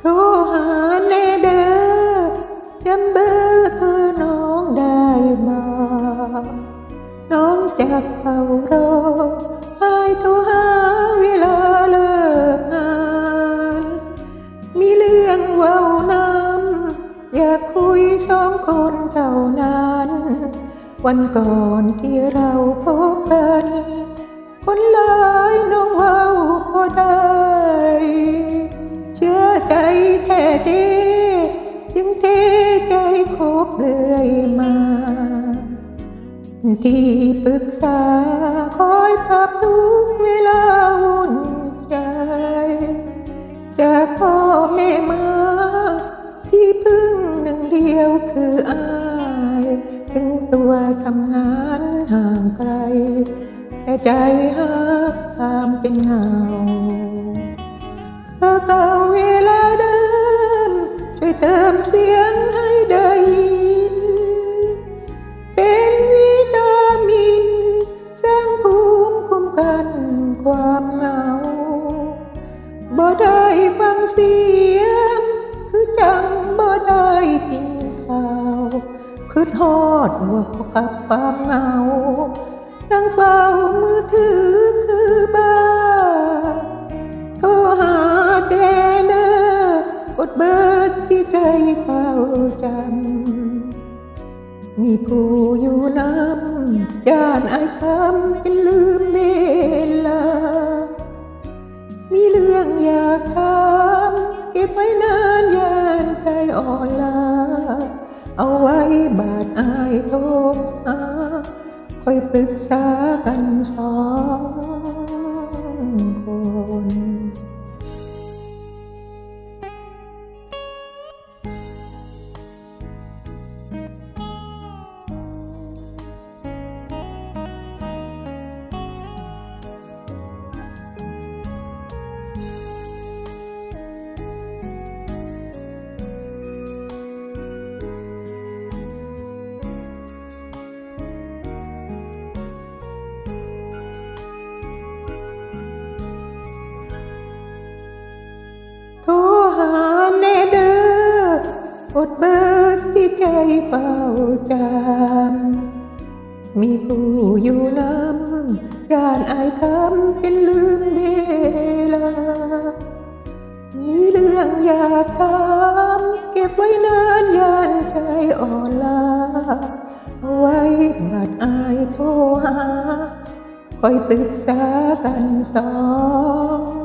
โทรหาแน่เด้อจำเบอร์เธอน้องได้มา น้องจะเฝ้ารอให้โทรหาเวลาเลิกงาน มีเรื่องเว้าน้ำอยากคุยสองคนเท่านั้น วันก่อนที่เราพบกัน คนหลยน้องเว้าพอได้ บเลื่อยมา ที่ปรึกษาคอยปรับทุกเวลาวุ่นใจจากพ่อแม่มา ที่พึ่งหนึ่งเดียวคืออายถึงตัวทำงานห่างไกล แต่ใจหักตามเป็นเงาเธอเก่าเวลาเดิมช่วยเติมเสียงให้ เสียงคือจังบ่ได้กินข้าวคือทอดว่ากับความเหงานั่งเฝ้ามือถือคือบ้าโทรหาแต่เนอกดเบอร์ที่ใจเฝ้าจำ มีผู้อยู่น้ำย่านอายคำเป็นลืมเวลา มีเรื่องอยากถา เก็บไว้นานยานใจอ่อนลา เอาไว้บาดอายโทษหาค่อยปรึกษากันสอง กดเบอร์ที่ใจเฝ้าจำมีผู้อยู่น้ำย่านอายทำเป็นลืมเวลา มีเรื่องอยากถามเก็บไว้นานยานใจอ่อนลาเอาไว้บัดอายโทรหาคอยปรึกษากันสอง